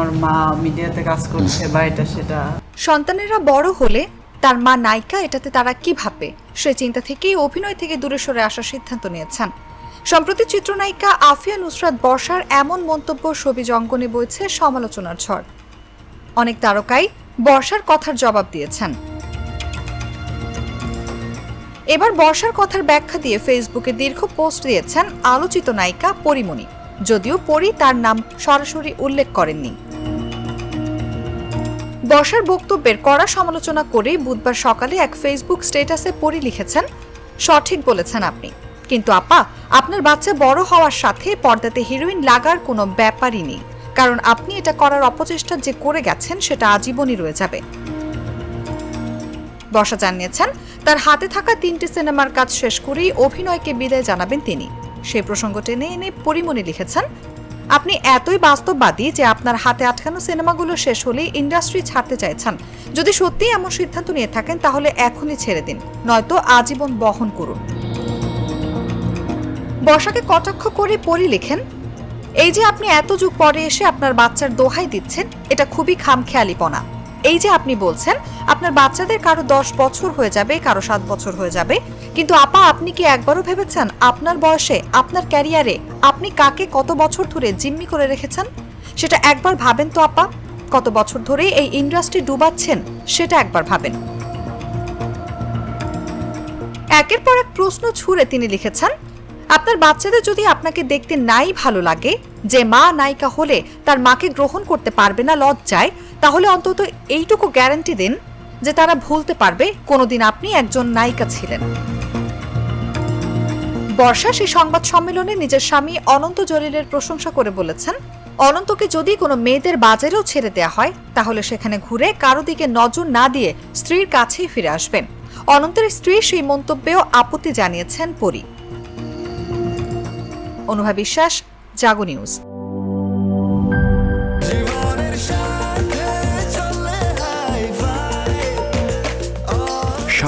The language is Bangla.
আমার মা মিডিয়াতে কাজ করছে বা এটা সেটা। সন্তানেরা বড় হলে তার মা নায়িকা, এটাতে তারা কি ভাববে? সে চিন্তা থেকেই অভিনয় থেকে দূরে সরে আসার সিদ্ধান্ত নিয়েছেন। সম্প্রতি চিত্রনায়িকা আফিয়া নুসরাত বর্ষার এমন মন্তব্য ছবি জঙ্গনে বইছে সমালোচনার ঝড়। অনেক তারকাই বর্ষার কথার জবাব দিয়েছেন। এবার বর্ষার কথার ব্যাখ্যা দিয়ে ফেসবুকে দীর্ঘ পোস্ট দিয়েছেন আলোচিত নায়িকা পরিমণি। যদিও পরি তার নাম সরাসরি উল্লেখ করেননি। বর্ষার বক্তব্যের কড়া সমালোচনা করে বুধবার সকালে এক ফেসবুক স্ট্যাটাসে পরি লিখেছেন, সঠিক বলেছেন আপনি। কিন্তু আপা, আপনার বাচ্চা বড় হওয়ার সাথে পর্দাতে হিরোইন লাগার কোনো ব্যাপারই নেই। কারণ আপনি এটা করার অপচেষ্টা যে করে গেছেন সেটা আজীবনই রয়ে যাবে। বর্ষা জানিয়েছেন, তার হাতে থাকা তিনটি সিনেমার কাজ শেষ করেই অভিনয়কে বিদায় জানাবেন তিনি। সেই প্রসঙ্গ টেনে এনে পরিমণি লিখেছেন, আপনি এতই বাস্তববাদী যে আপনার হাতে আটকানো সিনেমাগুলো শেষ হলেই ইন্ডাস্ট্রি ছাড়তে চাইছেন। যদি সত্যিই এমন সিদ্ধান্ত নিয়ে থাকেন, তাহলে এখনই ছেড়ে দিন, নয়তো আজীবন বহন করুন। বর্ষাকে কটাক্ষ করে পরি লেখেন, এই যে আপনি এত যুগ পরে এসে আপনার বাচ্চার দোহাই দিচ্ছেন, এটা খুবই খামখেয়ালিপনা। এই যে আপনি বলছেন, আপনার বাচ্চাদের কারও দশ বছর হয়ে যাবে, কারও সাত বছর হয়ে যাবে, কিন্তু আপা, আপনি কি একবারও ভেবেছেন আপনার বয়সে, আপনার ক্যারিয়ারে আপনি কাকে কত বছর ধরে জিম্মি করে রেখেছেন? সেটা একবার ভাবেন তো আপা, কত বছর ধরে এই ইন্ডাস্ট্রি ডুবাচ্ছেন, সেটা একবার ভাবেন। একের পর এক প্রশ্ন ছুঁড়ে তিনি লিখেছেন, আপনার বাচ্চাদের যদি আপনাকে দেখতে নাই ভালো লাগে, যে মা নায়িকা হলে তার মাকে গ্রহণ করতে পারবে না লজ্জায় তাহলে অন্তত এইটুকু গ্যারান্টি দিন যে তারা ভুলতে পারবে। কোনোদিন আপনি একজন নায়িকা ছিলেন। বর্ষা সেই সংবাদ সম্মেলনে নিজের স্বামী অনন্ত জলিলের প্রশংসা করে বলেছেন, অনন্তকে যদি কোনো মেয়েদের বাজারেও ছেড়ে দেওয়া হয়, তাহলে সেখানে ঘুরে কারও দিকে নজর না দিয়ে স্ত্রীর কাছেই ফিরে আসবেন। অনন্তের স্ত্রী সেই মন্তব্যেও আপত্তি জানিয়েছেন পরী। অনুভা বিশ্বাস, জাগো নিউজ।